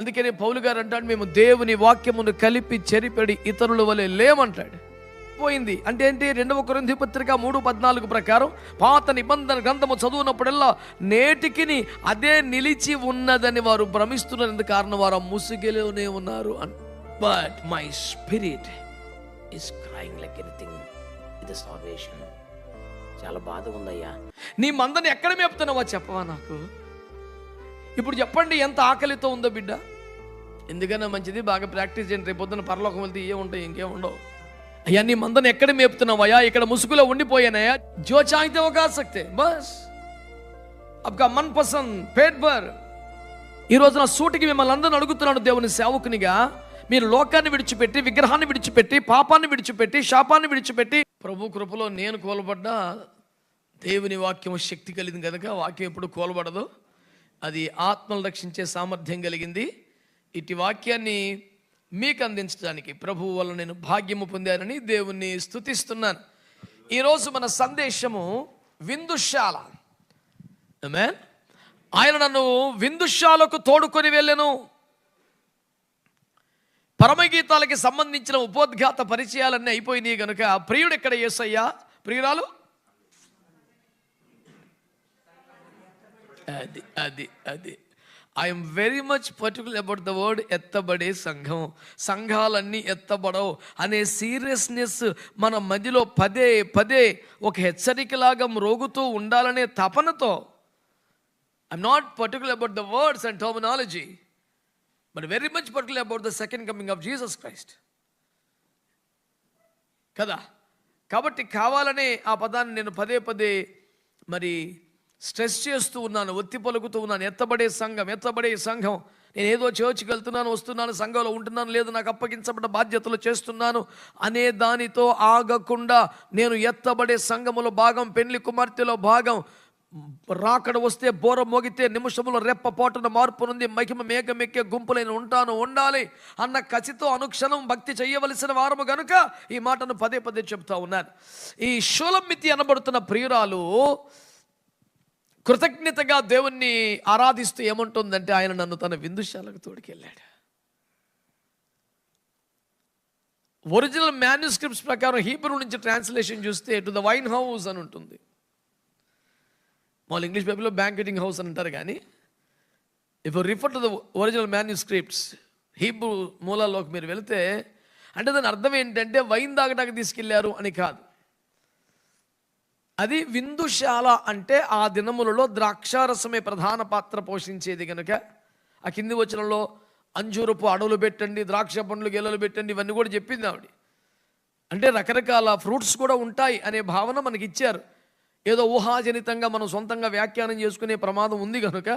అందుకనే పౌలు గారు అంటాడు మేము దేవుని వాక్యమును కలిపి చెరిపెడి ఇతరుల వలె లేమంటాడు. పోయింది. అంటే ఏంటి? రెండవ కొరింది పత్రిక మూడు పద్నాలుగు ప్రకారం పాత నిబంధన గ్రంథము చదువునప్పుడల్లా నేటికిని అదే నిలిచి ఉన్నదని వారు భ్రమిస్తున్నారు కారణం వారు ముసుగులోనే ఉన్నారు but my spirit is crying like anything ఇది సాల్వేషన్ చాలా బాధ ఉందయ్యా. నీ మందని ఎక్కడ మేపుతున్నావా చెప్పవా నాకు? ఇప్పుడు చెప్పండి ఎంత ఆకలితో ఉందో బిడ్డ. ఎందుకన్నా మంచిది? బాగా ప్రాక్టీస్ చేయండి. రేపు పొద్దున పరలోకం వెళ్తే ఏ ఉంటాయి ఇంకేం ఉండవు. అయ్యా నీ మందని ఎక్కడ మేపుతున్నావయ్యా ఇక్కడ ముసుగులో ఉండిపోయానయ్యా జో చాయితే ఒక ఆసక్తే. బస్. అబ్కా మన్ పసంద్ పేట్ బర్ ఈ రోజున సూటికి మిమ్మల్ని అందరిని అడుగుతున్నాను దేవుని సేవకునిగా. మీరు లోకాన్ని విడిచిపెట్టి విగ్రహాన్ని విడిచిపెట్టి పాపాన్ని విడిచిపెట్టి శాపాన్ని విడిచిపెట్టి. ప్రభు కృపలో నేను కోల్పడ్డా దేవుని వాక్యం శక్తి కలిగింది కనుక వాక్యం ఎప్పుడు కోల్పడదు. అది ఆత్మలు రక్షించే సామర్థ్యం కలిగింది. ఇటు వాక్యాన్ని మీకు అందించడానికి ప్రభువు వల్ల నేను భాగ్యము పొందానని దేవుణ్ణి స్థుతిస్తున్నాను ఈరోజు మన సందేశము విందుశాల ఆమేన్ ఆయన నన్ను విందుశాలకు తోడుకొని వెళ్ళాను. పరమగీతాలకి సంబంధించిన ఉపోద్ఘాత పరిచయాలన్నీ అయిపోయినాయి కనుక ప్రియుడు ఎక్కడ? ఏసయ్యా ప్రియురాలు? అది అది అది. I'm very much particular about the word ఎత్తబడే సంఘం. సంఘాలన్నీ ఎత్తబడవు అనే సీరియస్నెస్ మన మధ్యలో పదే పదే ఒక హెచ్చరికలాగా మ్రోగుతూ ఉండాలనే తపనతో. I'm not particular about the words and terminology but very much particular about the second coming of Jesus Christ కదా? కాబట్టి కావాలనే ఆ పదాన్ని నేను పదే పదే మరి స్ట్రెస్ చేస్తూ ఉన్నాను ఒత్తి పలుకుతూ ఉన్నాను. ఎత్తబడే సంఘం ఎత్తబడే సంఘం. నేను ఏదో చర్చ్కి వెళ్తున్నాను వస్తున్నాను సంఘంలో ఉంటున్నాను లేదు నాకు అప్పగించబడ్డ బాధ్యతలు చేస్తున్నాను అనే దానితో ఆగకుండా నేను ఎత్తబడే సంఘములో భాగం పెళ్ళి కుమార్తెలో భాగం. రాకడ వస్తే బోర మోగితే నిమిషములో రెప్ప పోటున మార్పు నుండి మహిమ మేఘమెక్కే గుంపులైన ఉంటాను ఉండాలి అన్న కసితో అనుక్షణం భక్తి చేయవలసిన వారము గనుక ఈ మాటను పదే పదే చెప్తా ఉన్నాను. ఈ షూలమితి అనబడుతున్న ప్రియురాలు కృతజ్ఞతగా దేవుణ్ణి ఆరాధిస్తూ ఏముంటుందంటే ఆయన నన్ను తన విందుశాలకు తోడుకెళ్ళాడు. ఒరిజినల్ మాన్యుస్క్రిప్ట్స్ ప్రకారం హీబ్రూ నుంచి ట్రాన్స్లేషన్ చూస్తే టు ద వైన్ హౌస్ అని ఉంటుంది. వాళ్ళు ఇంగ్లీష్ పేపర్లో బ్యాంకెటింగ్ హౌస్ అని అంటారు కానీ if refer to the original manuscripts Hebrew మూలాల్లోకి మీరు వెళితే అంటే దాని అర్థం ఏంటంటే వైన్ తాగడానికి తీసుకెళ్ళారు అని కాదు. అది విందుశాల అంటే ఆ దినములలో ద్రాక్షారసమే ప్రధాన పాత్ర పోషించేది కనుక ఆ కింది వచనంలో అంజూరపు అడవులు పెట్టండి ద్రాక్ష పండ్లు గెలలు పెట్టండి ఇవన్నీ కూడా చెప్పింది ఆవిడ. అంటే రకరకాల ఫ్రూట్స్ కూడా ఉంటాయి అనే భావన మనకి ఇచ్చారు ఏదో ఊహాజనితంగా మనం సొంతంగా వ్యాఖ్యానం చేసుకునే ప్రమాదం ఉంది కనుక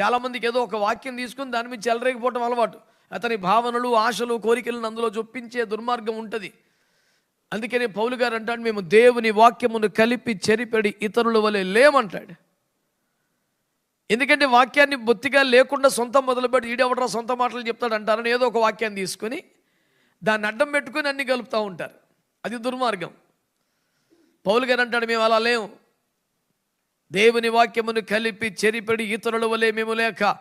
చాలామందికి ఏదో ఒక వాక్యం తీసుకుని దాని మీద చెలరేకపోవటం అలవాటు. అతని భావనలు ఆశలు కోరికలను అందులో చొప్పించే దుర్మార్గం ఉంటుంది. అందుకనే పౌలు గారు అంటాడు మేము దేవుని వాక్యమును కలిపి చెరిపెడి ఇతరుల వలె లేమంటాడు. ఎందుకంటే వాక్యాన్ని బొత్తిగా లేకుండా సొంతం మొదలుపెట్టి ఈడెవడరా సొంత మాటలు చెప్తాడు అంటారని ఏదో ఒక వాక్యాన్ని తీసుకొని దాన్ని అడ్డం పెట్టుకొని అన్ని కలుపుతూ ఉంటారు. అది దుర్మార్గం. పౌలు గారు అంటాడు మేము అలా లేము. దేవుని వాక్యమును కలిపి చెరిపెడి ఇతరుల వలె మేము లేక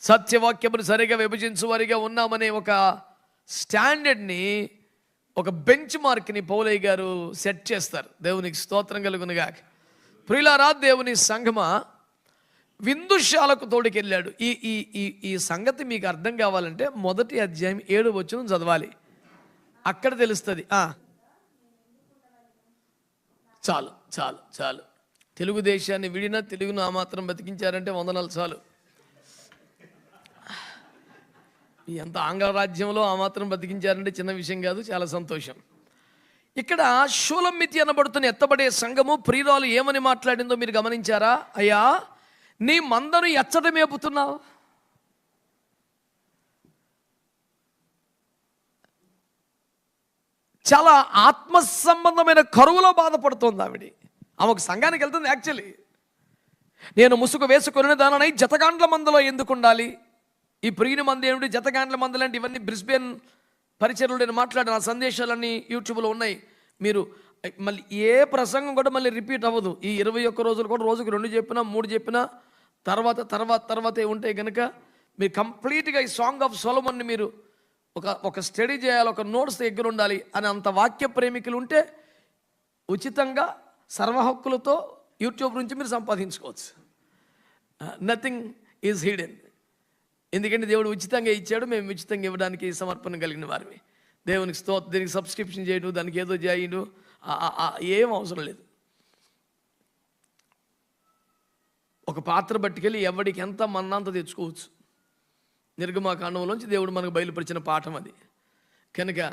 సత్యవాక్యమును సరిగా విభజించు వారిగా ఉన్నామనే ఒక స్టాండర్డ్ని ఒక బెంచ్ మార్క్ని పౌలయ్య గారు సెట్ చేస్తారు. దేవునికి స్తోత్రం కలుగునుగా ప్రియులారా దేవుని సంఘమా విందుశాలకు తోడుకెళ్ళాడు. ఈ ఈ ఈ ఈ సంగతి మీకు అర్థం కావాలంటే మొదటి అధ్యాయం ఏడు వచ్చిన చదవాలి. అక్కడ తెలుస్తుంది. చాలు చాలు చాలు. తెలుగుదేశాన్ని విడినా తెలుగును ఆ మాత్రం బతికించారంటే వందనాలు చాలు. ఈ ఎంత ఆంగ్ల రాజ్యంలో ఆ మాత్రం బతికించారంటే చిన్న విషయం కాదు చాలా సంతోషం. ఇక్కడ శూలమితి అనబడుతున్న ఎత్తబడే సంఘము ప్రియురాలు ఏమని మాట్లాడిందో మీరు గమనించారా? అయ్యా నీ మందను ఎచ్చట మేపుతున్నావు. చాలా ఆత్మ సంబంధమైన కరువులో బాధపడుతోంది ఆవిడ. ఆమె ఒక సంఘానికి వెళ్తుంది యాక్చువల్లీ నేను ముసుగు వేసుకొని దానై జతగాండ్ల మందలో ఎందుకు ఉండాలి ఈ ప్రియుని మంది ఏమిటి? జతగాండ్ల మందులు అంటే ఇవన్నీ బ్రిస్బేన్ పరిచయలు నేను మాట్లాడిన ఆ సందేశాలన్నీ యూట్యూబ్లో ఉన్నాయి. మీరు మళ్ళీ ఏ ప్రసంగం కూడా మళ్ళీ రిపీట్ అవ్వదు. ఈ ఇరవై ఒక్క రోజులు కూడా రోజుకు రెండు చెప్పినా మూడు చెప్పినా తర్వాత తర్వాత తర్వాతే ఉంటే కనుక మీరు కంప్లీట్గా ఈ సాంగ్ ఆఫ్ సొలమన్ని మీరు ఒక ఒక స్టడీ చేయాలి ఒక నోట్స్ దగ్గర ఉండాలి అని అంత వాక్య ప్రేమికులు ఉంటే ఉచితంగా సర్వ హక్కులతో యూట్యూబ్ నుంచి మీరు సంపాదించుకోవచ్చు. నథింగ్ ఈజ్ హిడెన్ ఎందుకంటే దేవుడు ఉచితంగా ఇచ్చాడు మేము ఉచితంగా ఇవ్వడానికి సమర్పణ కలిగిన వారిని దేవునికి sto దీనికి సబ్స్క్రిప్షన్ చేయడం దానికి ఏదో చేయడం. ఏం అవసరం లేదు. ఒక పాత్ర పట్టుకెళ్ళి ఎవడికి ఎంత మన్నంత తెచ్చుకోవచ్చు. నిర్గమాకాండంలోంచి దేవుడు మనకు బయలుపరిచిన పాఠం అది. కనుక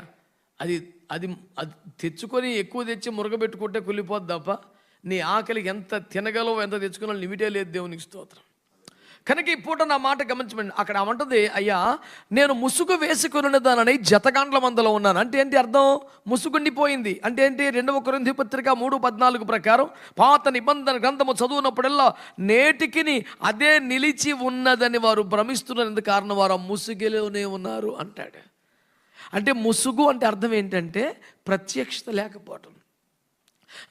అది అది అది తెచ్చుకొని ఎక్కువ తెచ్చి మురగబెట్టుకుంటే కుళ్ళిపోద్ది తప్ప నీ ఆకలికి ఎంత తినగలవో ఎంత తెచ్చుకున్నా లిమిటే లేదు దేవునికి స్తోత్రం. కనుక ఈ పూట నా మాట గమనించమండి అక్కడ ఏమంటుంది? అయ్యా నేను ముసుగు వేసుకుని దానని జతగాండ్ల మందలో ఉన్నాను. అంటే ఏంటి అర్థం? ముసుగుండిపోయింది అంటే ఏంటి? రెండవ కొరింది పత్రిక మూడు పద్నాలుగు ప్రకారం పాత నిబంధన గ్రంథము చదువునప్పుడల్లా నేటికిని అదే నిలిచి ఉన్నదని వారు భ్రమిస్తున్నందుకు కారణం వారు ముసుగులోనే ఉన్నారు అంటాడు. అంటే ముసుగు అంటే అర్థం ఏంటంటే ప్రత్యక్షత లేకపోవటం.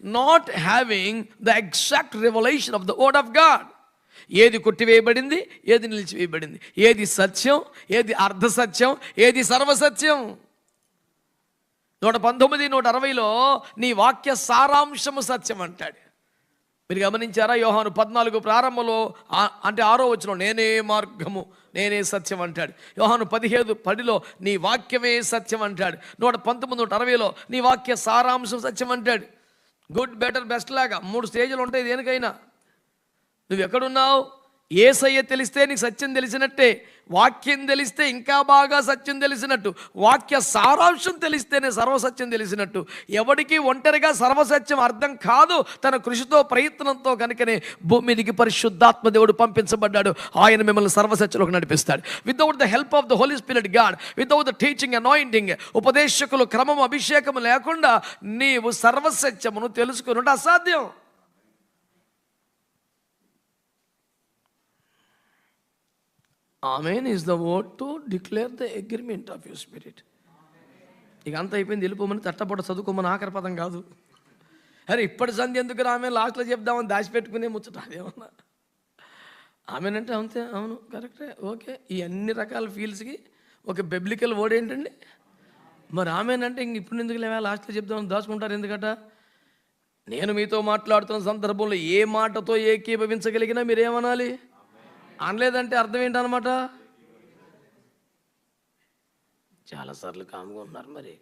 Not having the exact revolution of the word of God ఏది కొట్టివేయబడింది ఏది నిలిచివేయబడింది? ఏది సత్యం ఏది అర్ధ సత్యం ఏది సర్వసత్యం? నూట పంతొమ్మిది నూట అరవైలో నీ వాక్య సారాంశము సత్యం అంటాడు. మీరు గమనించారా? యోహాను పద్నాలుగు ప్రారంభంలో అంటే ఆరో వచ్చిన నేనే మార్గము నేనే సత్యం అంటాడు. యోహాను పదిహేను పదిలో నీ వాక్యమే సత్యం అంటాడు. నూట పంతొమ్మిది నూట అరవైలో నీ వాక్య సారాంశం సత్యం అంటాడు. గుడ్ బెటర్ బెస్ట్ లాగా మూడు స్టేజ్లు ఉంటాయి దేనికైనా. నువ్వు ఎక్కడున్నావు ఏసయ్య తెలిస్తే నీకు సత్యం తెలిసినట్టే వాక్యం తెలిస్తే ఇంకా బాగా సత్యం తెలిసినట్టు వాక్య సారాంశం తెలిస్తేనే సర్వసత్యం తెలిసినట్టు. ఎవడికి ఒంటరిగా సర్వసత్యం అర్థం కాదు తన కృషితో ప్రయత్నంతో కనుకనే భూమిదికి పరిశుద్ధాత్మ దేవుడు పంపించబడ్డాడు. ఆయన మిమ్మల్ని సర్వసత్యంలోకి నడిపిస్తాడు. Without the help of the holy spirit God without the teaching anointing ఉపదేశకులు క్రమం అభిషేకం లేకుండా నీవు సర్వసత్యమును తెలుసుకున్నట్టు అసాధ్యం. Amen is the word to declare the agreement of your spirit ఇక అంత అయిపోయింది వెళ్ళిపోమని తట్టపడ చదువుకోమని ఆఖరి పదం కాదు. అరే ఇప్పటి సంధి ఎందుకు ఆమె లాస్ట్లో చెప్దామని దాచిపెట్టుకునే ముచ్చట అదేమన్నా? ఆమెనంటే అంతే అవును కరెక్టే ఓకే. ఈ అన్ని రకాల ఫీల్డ్స్కి ఒక బెబ్లికల్ వర్డ్ ఏంటండి? మరి ఆమెనంటే ఇంక ఇప్పుడు ఎందుకు లేవా? లాస్ట్లో చెప్దామని దాచుకుంటారు ఎందుకట? నేను మీతో మాట్లాడుతున్న సందర్భంలో ఏ మాటతో ఏకీభవించగలిగినా మీరేమనాలి? అనలేదంటే అర్థం ఏంటనమాట చాలాసార్లు కాముగా ఉన్నారు మరి.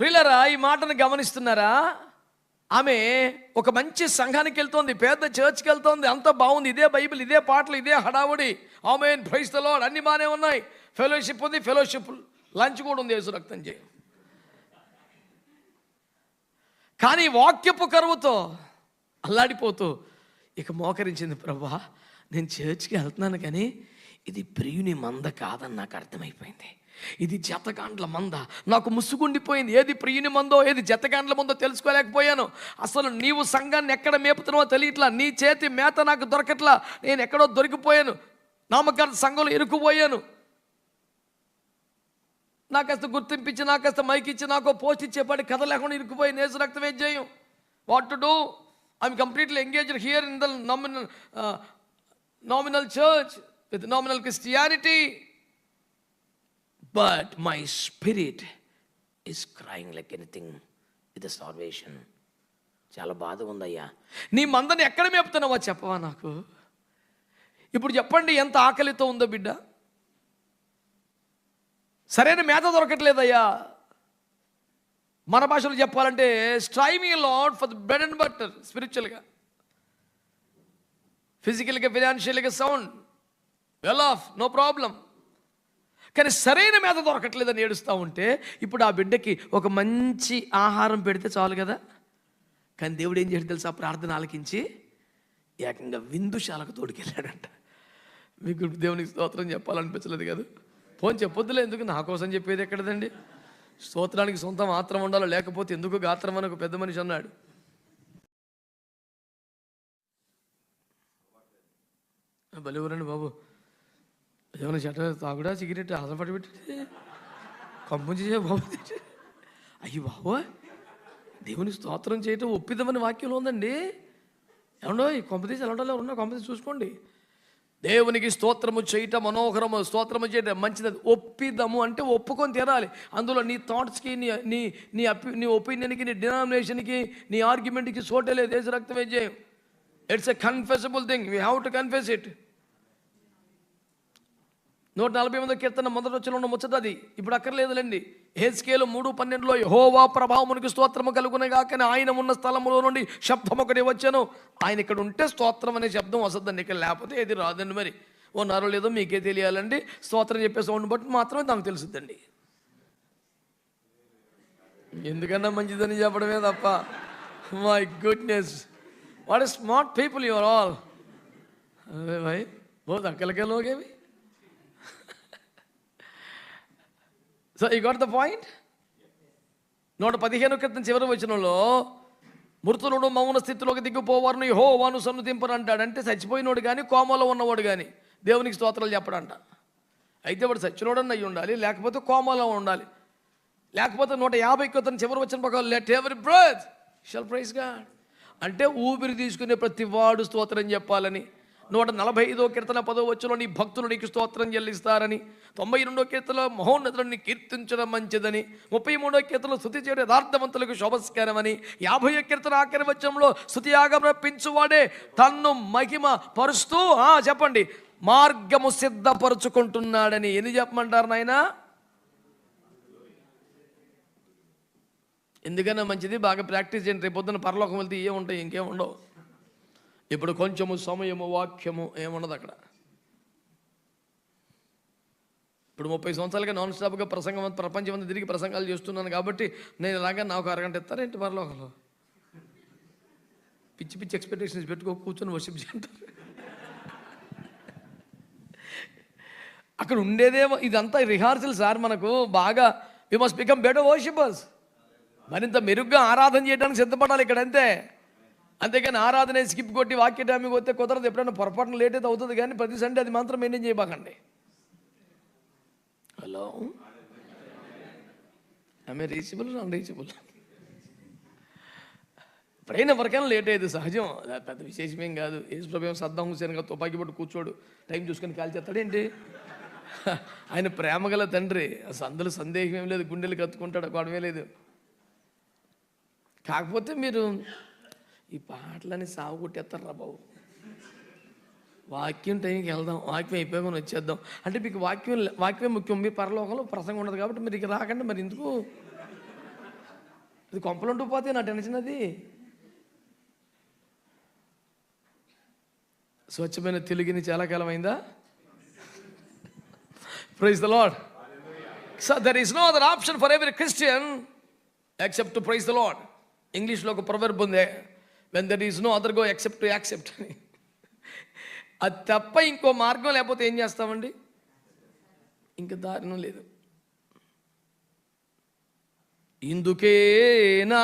ప్రియులరా ఈ మాటను గమనిస్తున్నారా? ఆమె ఒక మంచి సంఘానికి వెళ్తోంది పెద్ద చర్చ్కి వెళ్తోంది అంత బాగుంది ఇదే బైబిల్ ఇదే పాటలు ఇదే హడావుడి. ఆమె భైస్తలో అన్ని బాగానే ఉన్నాయి. ఫెలోషిప్ ఉంది ఫెలోషిప్ లంచ్ కూడా ఉంది యేసు రక్తం చేయి. కానీ వాక్యపు కరువుతో అల్లాడిపోతూ ఇక మోకరించింది ప్రభా నేను చర్చ్కి వెళ్తున్నాను కానీ ఇది ప్రియుని మంద కాదని నాకు అర్థమైపోయింది. ఇది జతగాండ్ల మంద. నాకు ముసుగుండిపోయింది. ఏది ప్రియుని మందో ఏది జతగాండ్ల మందో తెలుసుకోలేకపోయాను. అసలు నీవు సంఘాన్ని ఎక్కడ మేపుతున్నావో తెలియట్లా. నీ చేతి మేత నాకు దొరకట్లా. నేను ఎక్కడో దొరికిపోయాను. నామకార్థ సంఘంలో ఇరుక్కుపోయాను. నాకస్త కాస్త గుర్తింపించి నాకు మైకిచ్చి మైక్ నాకు పోస్ట్ ఇచ్చేపాటి కథ లేకుండా ఇరుక్కుపోయి నేసు రక్తం ఏం చేయం? What to do I'm completely engaged here in the nominal nominal church with nominal Christianity but my spirit is crying like anything with salvation చాలా బాధ ఉందయ్యా. నీ మందని ఎక్కడ మేపుతున్నావో చెప్పవా నాకు? ఇప్పుడు చెప్పండి ఎంత ఆకలితో ఉందో బిడ్డ? సరైన మేత దొరకట్లేదయ్యా. మన భాషలో చెప్పాలంటే striving lord for the bread and butter స్పిరిచువల్గా ఫిజికల్గా ఫినాన్షియల్గా sound well of no problem కానీ సరైన మేత దొరకట్లేదని ఏడుస్తూ ఉంటే ఇప్పుడు ఆ బిడ్డకి ఒక మంచి ఆహారం పెడితే చాలు కదా. కానీ దేవుడు ఏం చేయడం తెలుసా? ప్రార్థన ఆలకించి ఏకంగా విందుశాలకు తోడుకెళ్ళాడంట. మీకు దేవునికి స్తోత్రం చెప్పాలనిపించలేదు కదా. ఫోన్ చెప్పొద్దులే ఎందుకు? నా కోసం చెప్పేది ఎక్కడదండి? స్తోత్రానికి సొంత మాత్రం ఉండాలో లేకపోతే ఎందుకు గాత్రం అని ఒక పెద్ద మనిషి అన్నాడు. బలివరండి బాబు. ఏమైనా చెట్ట తాగుడా సిగరెట్ ఆధారపడి పెట్టి కంపం చేసే బాబు. అయ్యి బాబు దేవుని స్తోత్రం చేయటం ఒప్పిదమని వాక్యంలో ఉందండి. ఏమండో ఈ కొంపతీసి ఎలా ఉండాలో ఉన్నా కొంపతీసి చూసుకోండి. దేవునికి స్తోత్రము చేయటం మనోహరము స్తోత్రము చేయటం మంచిది. ఒప్పిద్దాము అంటే ఒప్పుకొని తీరాలి. అందులో నీ థాట్స్కి నీ నీ నీ అపి నీ ఒపీనియన్కి నీ డినామినేషన్కి నీ ఆర్గ్యుమెంట్కి సోటలే దేశ రక్తమే చేయం? It's a confessable thing we have to confess it నూట నలభై ఎనిమిదో కీర్తన మొదటి వచ్చిన ఉన్న ముచ్చటది ఇప్పుడు అక్కర్లేదులేండి. హెచ్కేలు మూడు పన్నెండులో యహోవా ప్రభావమునికి స్తోత్రము కలుగునగా కానీ ఆయన ఉన్న స్థలములో నుండి శబ్దం ఒకటి వచ్చాను. ఆయన ఇక్కడ ఉంటే స్తోత్రం అనే శబ్దం వస్తుందండి ఇక్కడ లేకపోతే ఏది రాదండి మరి. ఉన్నారో లేదో మీకే తెలియాలండి. స్తోత్రం చెప్పే సౌండ్ బట్టి మాత్రమే నాకు తెలుసుద్దండి. ఎందుకన్నా మంచిదని చెప్పడమే తప్ప. My goodness what is smart people your all అదే భాయ్ బహుత్ అక్కలకే లోకేవి సో ఈ గోట్ ద పాయింట్ నూట పదిహేను క్రితం చివరి వచనంలో మృతులను మౌన స్థితిలోకి దిగిపోవారు హో వాను సన్నుతింపరు అంటాడు అంటే చచ్చిపోయినోడు కానీ కోమలో ఉన్నవాడు కానీ దేవునికి స్తోత్రాలు చెప్పడంట. అయితే వాడు సచ్చినోడని అయి ఉండాలి లేకపోతే కోమలో ఉండాలి. లేకపోతే నూట యాభై క్రితం చివరి వచ్చిన ప్రకారం లెట్ ఎవరి బ్రత్ షల్ ప్రైజ్ గాడ్ అంటే ఊపిరి తీసుకునే ప్రతి వాడు స్తోత్రం చెప్పాలని నూట నలభై ఐదో కీర్తన పదో వచ్చులో నీ భక్తులు నీకు స్తోత్రం చెల్లిస్తారని తొంభై రెండో కీర్తనలో మహోన్నతులను కీర్తించడం మంచిదని ముప్పై మూడో కీర్తనలో స్థుతి చేయడం యథార్థవంతులకు శోభస్కరమని యాభై కీర్తన ఆఖరి వచ్చంలో స్థుతి యాగం రప్పించువాడే తన్ను మహిమ పరుస్తూ ఆ, చెప్పండి మార్గము సిద్ధపరుచుకుంటున్నాడని ఎన్ని చెప్పమంటారు నాయనా? ఎందుకన్నా మంచిది? బాగా ప్రాక్టీస్ చేయండి రేపొద్దున పరలోకం వెళ్తే ఏముంటాయి? ఉంటాయి ఇంకేం ఉండవు. ఇప్పుడు కొంచెము సమయము వాక్యము ఏమున్నది అక్కడ? ఇప్పుడు ముప్పై సంవత్సరాలుగా నాన్ స్టాప్గా ప్రసంగం ప్రపంచం అంతా తిరిగి ప్రసంగాలు చేస్తున్నాను కాబట్టి నేను ఇలాగా నాకు అరగంట ఇస్తారేంటి పరలోకంలో? పిచ్చి పిచ్చి ఎక్స్పెక్టేషన్స్ పెట్టుకో కూర్చొని వర్షిప్ చేయంటారు. అక్కడ ఉండేదేమో ఇదంతా రిహార్సల్ సార్ మనకు బాగా we must become better worshippers మరింత మెరుగ్గా ఆరాధన చేయడానికి సిద్ధపడాలి ఇక్కడంతే అంతేగాని ఆరాధన స్కిప్ కొట్టి వాక్య టైంకి వస్తే కుదరదు. ఎప్పుడైనా పొరపాటున లేట్ అయితే అవుతుంది కానీ ప్రతి సండే అది మాత్రం మెయింటైన్ చేయబాకండి. హలో? ఆమె రీచబుల్ అన్రీచబుల్ ఎప్పుడైనా ఎవరికైనా లేట్ అయ్యేది సహజం. అది పెద్ద విశేషమేం కాదు. ఏసు ప్రభు సద్దాం హుసేన్గా తుపాకి తుపాకీ పట్టు కూర్చోడు. టైం చూసుకొని కాల్చేస్తాడేంటి ఆయన ప్రేమగల తండ్రి. అసలు అందులో సందేహం ఏం లేదు. గుండెలు కత్తుకుంటాడు గొడవే లేదు. కాకపోతే మీరు ఈ పాటలని సాగుకొట్టేస్తారా బాబు. వాక్యం టైంకి వెళ్దాం వాక్యం అయిపోయాక వచ్చేద్దాం. అంటే మీకు వాక్యం వాక్యం ముఖ్యం. మీ పరలోకంలో ప్రసంగం ఉండదు కాబట్టి మీరు ఇక రాకండి మరి ఎందుకు? ఇది కొంపలు ఉంటూ పోతే నా టెన్షన్ అది. స్వచ్ఛమైన తెలుగుని చాలా కాలం అయిందా praise the lord so there is no other option for every Christian except praise the lord ఇంగ్లీష్లో ఒక ప్రొవర్బ్ ఉంది. When there is no other go except to accept అని అది తప్ప ఇంకో మార్గం లేకపోతే ఏం చేస్తామండి? ఇంక దారుణం లేదు. ఇందుకేనా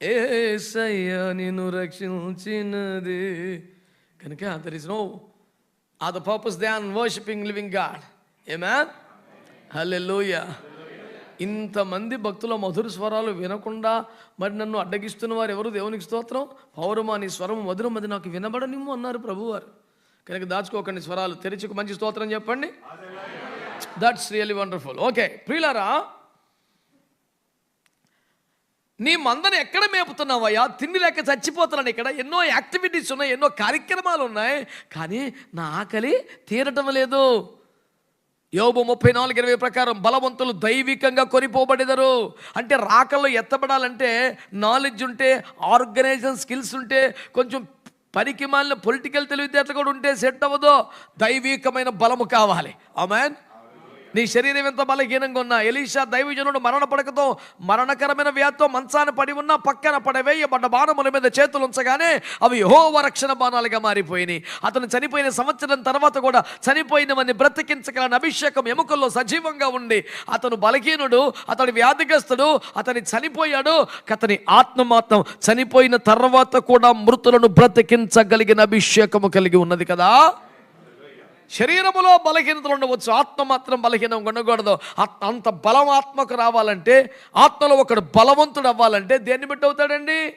ఏసయ్య నిన్ను రక్షించినది. కనుక there is no or the purpose they on worshipping living God ఏమా హల్లెలూయ ఇంతమంది భక్తుల మధుర స్వరాలు వినకుండా మరి నన్ను అడ్డగిస్తున్న వారు ఎవరు? దేవునికి స్తోత్రం. పౌరమా నీ స్వరం మధురం అది నాకు వినబడనిమ్ము అన్నారు ప్రభువారు. కనుక దాచుకోకండి స్వరాలు తెరిచి మంచి స్తోత్రం చెప్పండి. దట్స్ రియలీ వండర్ఫుల్ ఓకే ప్రియులారా నీ మందని ఎక్కడ మేపుతున్నావయ్యా? తిండి లేక చచ్చిపోతున్నాను ఇక్కడ. ఎన్నో యాక్టివిటీస్ ఉన్నాయి ఎన్నో కార్యక్రమాలు ఉన్నాయి కానీ నా ఆకలి తీరటం లేదు. యోబు ముప్పై నాలుగు ఇరవై ప్రకారం బలవంతులు దైవికంగా కొనిపోబడేదరు. అంటే రాకల్లో ఎత్తబడాలంటే నాలెడ్జ్ ఉంటే ఆర్గనైజేషన్ స్కిల్స్ ఉంటే కొంచెం పనికి మాలిన పొలిటికల్ తెలివితేటలు కూడా ఉంటే సెట్ అవ్వదు. దైవికమైన బలము కావాలి. ఆమెన్ నీ శరీరం ఎంత బలహీనంగా ఉన్నా. ఎలీషా దైవజనుడు మరణ పడకతో మరణకరమైన వ్యాధితో మంచాన పడి ఉన్నా పక్కన పడవేయబడ్డ బాణముల మీద చేతులు ఉంచగానే అవి యహోవ రక్షణ బాణాలుగా మారిపోయినాయి అతను చనిపోయిన సంవత్సరం తర్వాత కూడా చనిపోయినవన్నీ బ్రతికించగలని అభిషేకం ఎముకల్లో సజీవంగా ఉండి అతను బలహీనుడు అతడు వ్యాధిగ్రస్తుడు అతని చనిపోయాడు. అతని ఆత్మ మాత్రం చనిపోయిన తర్వాత కూడా మృతులను బ్రతికించగలిగిన అభిషేకము కలిగి ఉన్నది కదా. శరీరములో బలహీనతలు ఉండవచ్చు ఆత్మ మాత్రం బలహీనం ఉండకూడదు. ఆత్మ- అంత బలం ఆత్మకు రావాలంటే ఆత్మలో ఒకడు బలవంతుడు అవ్వాలంటే దేన్ని బట్టి అవుతాడండి?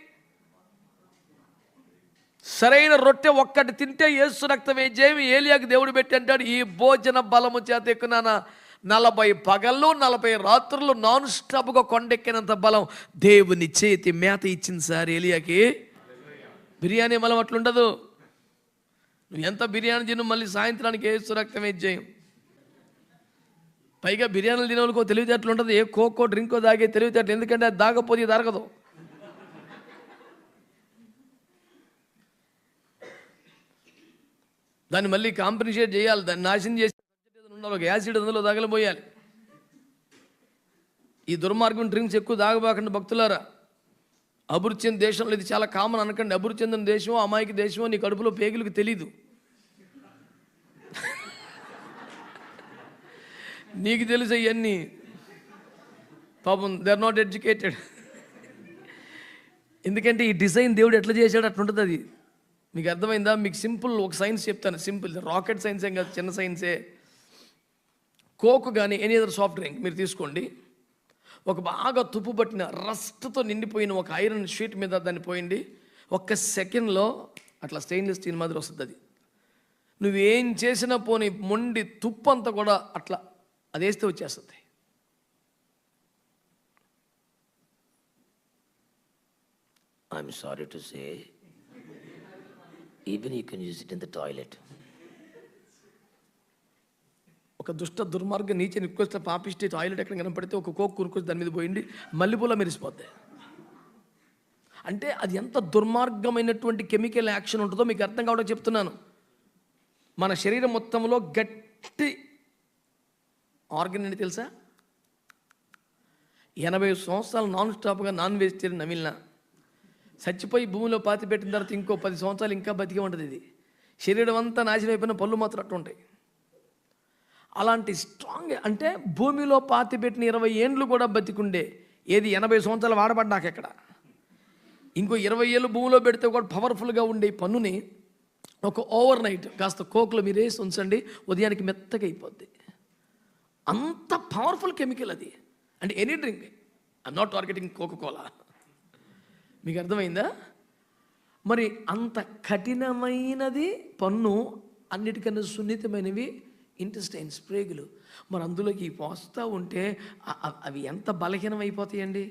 సరైన రొట్టె ఒక్కటి తింటే ఏసు రక్తం ఏం చేయమి ఏలియాకి దేవుడు పెట్టి అంటాడు ఈ భోజన బలము చేత ఎక్కునాన నలభై పగళ్ళు నలభై రాత్రులు నాన్ స్టాప్గా కొండెక్కినంత బలం దేవుని చేతి మేత ఇచ్చింది సార్ ఏలియాకి. బిర్యానీ బలం అట్లుండదు నువ్వు ఎంత బిర్యానీ తిను మళ్ళీ సాయంత్రానికి ఏ రక్తం ఏం చేయం? పైగా బిర్యానీలు తినే తెలివితేటలు ఉంటుంది ఏ కోకో డ్రింకో తాగే తెలివితేటలు. ఎందుకంటే అది దాగపోతే దరగదు దాన్ని మళ్ళీ కాంపెన్సేట్ చేయాలి. దాన్ని నాశనం చేసి ఉండాలి. ఒక యాసిడ్ అందులో తగలబోయాలి. ఈ దుర్మార్గం డ్రింక్స్ ఎక్కువ తాగబాకండి భక్తులారా. అభివృద్ధి చెందిన దేశంలో ఇది చాలా కామన్ అనకండి. అభివృద్ధి చెందిన దేశం అమాయక దేశం నీ కడుపులో పేగులకు తెలీదు. నీకు తెలుసు ఇవన్నీ పాపం దే ఆర్ నాట్ ఎడ్యుకేటెడ్ ఎందుకంటే ఈ డిజైన్ దేవుడు ఎట్లా చేశాడు అట్లుంటుంది అది. మీకు అర్థమైందా? మీకు సింపుల్ ఒక సైన్స్ చెప్తాను. సింపుల్ రాకెట్ సైన్స్ ఏం కాదు చిన్న సైన్సే. కోక్ కానీ ఎనీ అదర్ సాఫ్ట్ డ్రింక్ మీరు తీసుకోండి. ఒక బాగా తుప్పు పట్టిన రస్ట్తో నిండిపోయిన ఒక ఐరన్ షీట్ మీద దాన్ని పోయింది ఒక్క సెకండ్లో అట్లా స్టెయిన్లెస్ స్టీల్ మాదిరి వస్తుంది అది. నువ్వేం చేసినా పోని మొండి తుప్పు అంతా కూడా అట్లా అది వేస్తే వచ్చేస్తుంది. I'm sorry to say, even you can use it in the toilet. ఒక దుష్ట దుర్మార్గ నీచ నికృష్ట పాపిష్టి టాయిలెట్ ఎక్కడ కనపడితే ఒక కోక్ కురుకొచ్చి దాని మీద పోయింది మల్లెపూల మెరిసిపోద్ది అంటే అది ఎంత దుర్మార్గమైనటువంటి కెమికల్ యాక్షన్ ఉంటుందో మీకు అర్థం కావడం చెప్తున్నాను. మన శరీరం మొత్తంలో గట్టి ఆర్గన్ ఏంటి తెలుసా? ఎనభై సంవత్సరాలు నాన్ స్టాప్గా నాన్ వెజిటేరియన్ నమిలిన. చచ్చిపోయి భూమిలో పాతి పెట్టిన తర్వాత ఇంకో పది సంవత్సరాలు ఇంకా బతికి ఉంటుంది ఇది. శరీరం అంతా నాశనం అయిపోయిన పళ్ళు మాత్రం అట్టు ఉంటాయి. అలాంటి స్ట్రాంగ్ అంటే భూమిలో పాతి పెట్టిన ఇరవై ఏండ్లు కూడా బతికుండే. ఏది ఎనభై సంవత్సరాలు వాడబడ్డాక ఎక్కడ? ఇంకో ఇరవై ఏళ్ళు భూమిలో పెడితే కూడా పవర్ఫుల్గా ఉండే ఈ పన్నుని ఒక ఓవర్ నైట్ కాస్త కోకులు మీరు వేసి ఉంచండి ఉదయానికి మెత్తగా అయిపోద్ది. అంత పవర్ఫుల్ కెమికల్ అది. అంటే any drink I'm not targeting coca cola మీకు అర్థమైందా? మరి అంత కఠినమైనది పన్ను అన్నిటికన్నా సున్నితమైనవి ఇంటెస్టైన్స్ ప్రేగులు మరి అందులోకి పోస్తూ ఉంటే అవి ఎంత బలహీనం అయిపోతాయండి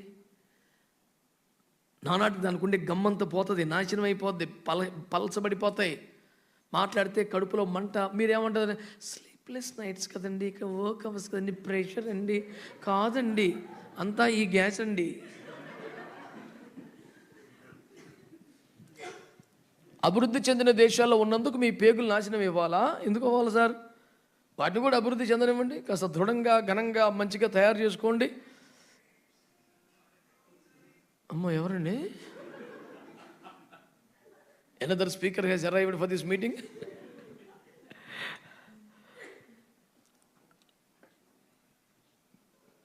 నానాటి దానికి ఉండే గమ్మంతా పోతుంది నాశనం అయిపోద్ది పల పలచబడిపోతాయి. మాట్లాడితే కడుపులో మంట మీరేమంటారు? స్లీప్లెస్ నైట్స్ కదండి ఇక వర్క్ అవర్స్ కదండి ప్రెషర్ అండి కాదండి అంతా ఈ గ్యాస్ అండి. అభివృద్ధి చెందిన దేశాల్లో ఉన్నందుకు మీ పేగులు నాశనం ఇవ్వాలా? ఎందుకు అవ్వాలి సార్? వాటిని కూడా అభివృద్ధి చెందనివ్వండి కాస్త దృఢంగా ఘనంగా మంచిగా తయారు చేసుకోండి. అమ్మ ఎవరండి? Another speaker has arrived for this meeting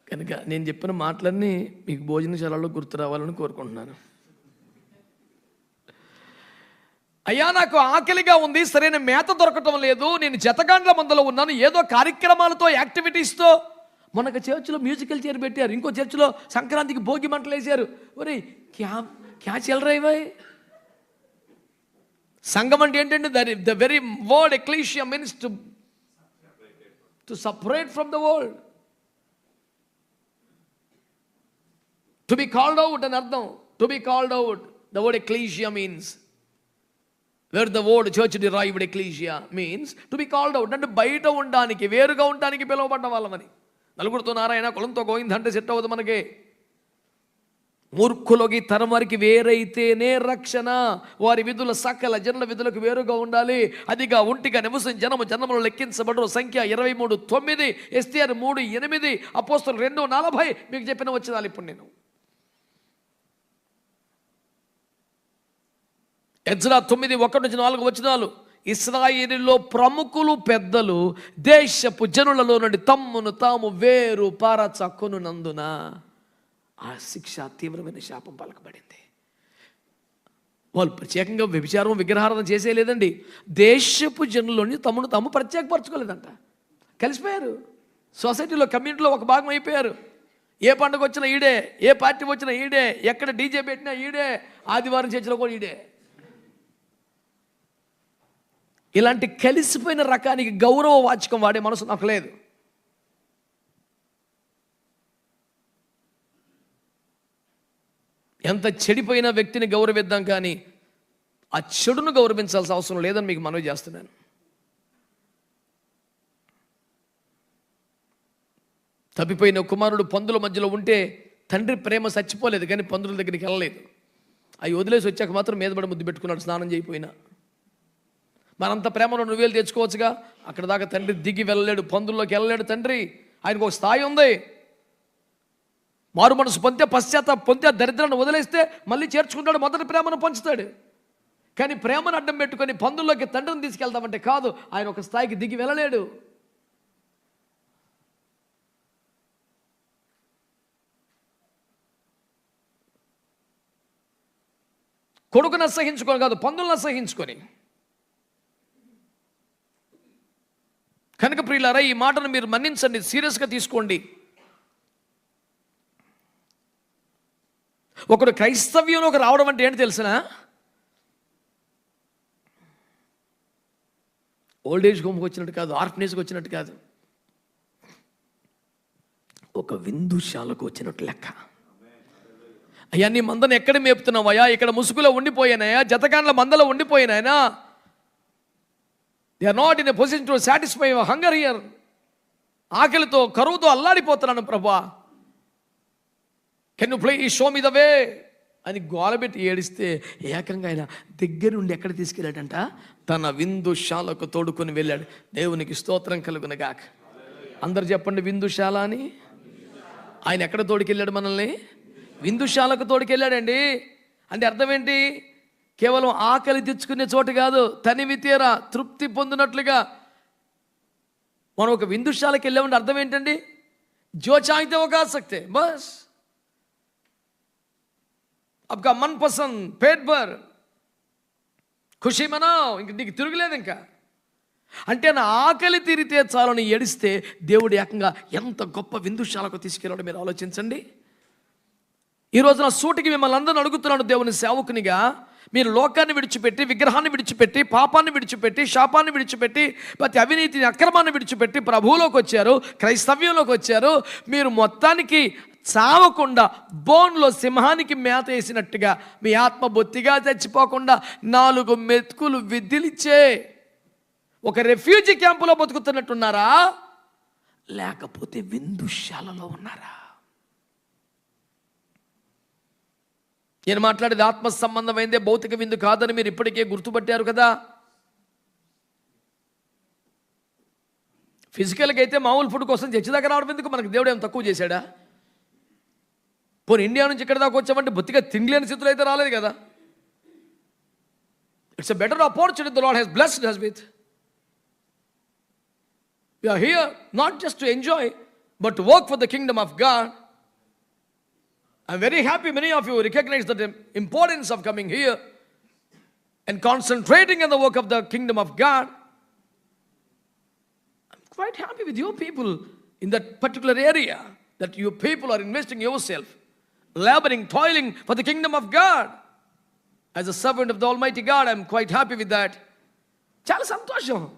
కనుక నేను చెప్పిన మాటలన్నీ మీకు భోజనశాలలో గుర్తు రావాలని కోరుకుంటున్నాను. అయ్యా నాకు ఆకలిగా ఉంది సరైన మేత దొరకటం లేదు నేను జతగాండ్ల మందులో ఉన్నాను ఏదో కార్యక్రమాలతో యాక్టివిటీస్తో. మనకు చర్చిలో మ్యూజికల్ చైర్ పెట్టారు ఇంకో చర్చిలో సంక్రాంతికి భోగి మంటలు వేశారు. ఒరే క్యా క్యా చెల్ రైవాయ్ సంఘం అంటే ఏంటంటే there the very word ecclesia means to to separate from the world to be called out అని అర్థం. To be called out the word ecclesia means where the word church derived ecclesia means to be called out అంటే బయట ఉండడానికి వేరుగా ఉండడానికి పిలువబడ్డ వాళ్ళమని నలుగురితో నారాయణ కులంతో గోవిందంటే set అవ్వదు మనకి. మూర్ఖులకి తరం వారికి వేరైతేనే రక్షణ. వారి విధుల సకల జనుల విధులకు వేరుగా ఉండాలి. అదిగా ఒంటిగా నివసం జనము జనములు లెక్కించబడరు. సంఖ్య ఇరవై మూడు తొమ్మిది ఎస్టీఆర్ మూడు ఎనిమిది అపోస్తులు రెండు నలభై. మీకు చెప్పిన వచ్చినాలి ఇప్పుడు నేను. ఎజ్రా తొమ్మిది ఒకటి నుంచి నాలుగు వచనాలు. ఇస్రాయేలీలో ప్రముఖులు పెద్దలు దేశపు జనులలో నుండి తమ్మును తాము వేరు పారచక్కునున్నందున ఆ శిక్ష తీవ్రమైన శాపం పలకబడింది. వాళ్ళు ప్రత్యేకంగా వ్యభిచారం విగ్రహారాధన చేసేయలేదండి దేశపు జనులని తమను తాము ప్రత్యేకపరచుకోలేదంట. కలిసిపోయారు. సొసైటీలో కమ్యూనిటీలో ఒక భాగం అయిపోయారు. ఏ పండుగ వచ్చినా ఈడే ఏ పార్టీ వచ్చినా ఈడే ఎక్కడ డీజే పెట్టినా ఈడే ఆదివారం చర్చిలో కూడా ఈడే. ఇలాంటి కలిసిపోయిన రకానికి గౌరవ వాచకం వాడే మనసు నాకు లేదు. ఎంత చెడిపోయిన వ్యక్తిని గౌరవిద్దాం కానీ ఆ చెడును గౌరవించాల్సిన అవసరం లేదని మీకు మనవి చేస్తున్నాను. తప్పిపోయిన కుమారుడు పందుల మధ్యలో ఉంటే తండ్రి ప్రేమ చచ్చిపోలేదు కానీ పందుల దగ్గరికి వెళ్ళలేదు. అవి వదిలేసి వచ్చాక మాత్రం మీద పడి ముద్దు పెట్టుకున్నాడు స్నానం చేయకపోయినా మనంత ప్రేమను నువ్వేలు తెచ్చుకోవచ్చుగా? అక్కడ దాకా తండ్రి దిగి వెళ్ళలేడు పందుల్లోకి వెళ్ళలేడు తండ్రి. ఆయనకు ఒక స్థాయి ఉంది. మారు మనసు పొందే పశ్చాత్త పొందే దరిద్రాన్ని వదిలేస్తే మళ్ళీ చేర్చుకుంటాడు మొదటి ప్రేమను పంచుతాడు. కానీ ప్రేమను అడ్డం పెట్టుకొని పందుల్లోకి తండ్రిని తీసుకెళ్తామంటే కాదు ఆయన ఒక స్థాయికి దిగి వెళ్ళలేడు. కొడుకును అసహించుకొని కాదు పందులను అసహించుకొని కనుక ప్రియులారా ఈ మాటను మీరు మన్నించండి సీరియస్గా తీసుకోండి. ఒకడు క్రైస్తవ్యంలోకి రావడం అంటే ఏంటి తెలిసిన? ఓల్డ్ ఏజ్ హోమ్కి వచ్చినట్టు కాదు ఆర్ఫనేజ్కి వచ్చినట్టు కాదు. ఒక విందుశాలకు వచ్చినట్టు లెక్క. అయ్యా నీ మందను ఎక్కడ మేపుతున్నావయ్యా ఇక్కడ ముసుగులో ఉండిపోయానయా జతకాండ్ల మందలో ఉండిపోయినాయనా they are not in a position to satisfy hunger here ఆకలితో కరువుతో అల్లాడిపోతున్నాను ప్రభా. Can you please show me the way అని గోలబెట్టి ఏడిస్తే ఏకంగా ఆయన దగ్గరుండి ఎక్కడ తీసుకెళ్ళాడంట? తన విందుశాలకు తోడుకొని వెళ్ళాడు. దేవునికి స్తోత్రం కలుగునగాక. అందరు చెప్పండి విందుశాల అని? ఆయన ఎక్కడ తోడుకెళ్ళాడు మనల్ని? విందుశాలకు తోడుకెళ్ళాడండి. అంటే అర్థం ఏంటి? కేవలం ఆకలి తెచ్చుకునే చోటు కాదు తనివి తీరా తృప్తి పొందినట్లుగా మనం ఒక విందుశాలకు వెళ్ళామంటే అర్థం ఏంటండి? జో ఒక ఆసక్తే బస్. అబ్గా మన్ పసంద్ పేట్ బర్. ఖుషి మనో ఇంక నీకు తిరుగులేదు ఇంకా. అంటే నా ఆకలి తీరితే చాలని ఏడిస్తే దేవుడు ఏకంగా ఎంత గొప్ప విందుశాలకు తీసుకెళ్ళడం మీరు ఆలోచించండి. ఈరోజు నా సూటికి మిమ్మల్ని అందరూ అడుగుతున్నాను దేవుని సేవకునిగా. మీరు లోకాన్ని విడిచిపెట్టి విగ్రహాన్ని విడిచిపెట్టి పాపాన్ని విడిచిపెట్టి శాపాన్ని విడిచిపెట్టి ప్రతి అవినీతిని అక్రమాన్ని విడిచిపెట్టి ప్రభువులోకి వచ్చారు క్రైస్తవ్యంలోకి వచ్చారు. మీరు మొత్తానికి చావకుండా బోన్లో సింహానికి మేత వేసినట్టుగా మీ ఆత్మ బొత్తిగా చచ్చిపోకుండా నాలుగు మెతుకులు విద్యులిచ్చే ఒక రెఫ్యూజీ క్యాంపులో బతుకుతున్నట్టున్నారా? లేకపోతే విందుశాలలో ఉన్నారా? నేను మాట్లాడేది ఆత్మ సంబంధమైందే భౌతిక విందు కాదని మీరు ఇప్పటికే గుర్తుపట్టారు కదా? ఫిజికల్గా అయితే మామూలు ఫుడ్ కోసం చర్చి దగ్గర రావడం ఎందుకు? మనకు దేవుడు ఏం తక్కువ చేశాడా? పోనీ ఇండియా నుంచి ఇక్కడ దాకా వచ్చామంటే బొత్తిగా తిండిలేని స్థితిలో అయితే రాలేదు కదా? It's a better opportunity the lord he's blessed he's with you here not just just to enjoy, but to work for the kingdom. I'm very happy many of you recognize the importance of coming here and concentrating on the work of the kingdom of God. I'm quite happy with your people in that particular area that your people are investing yourself, laboring, toiling for the kingdom of God. As a servant of the Almighty God, I'm quite happy with that. Chala Santosham.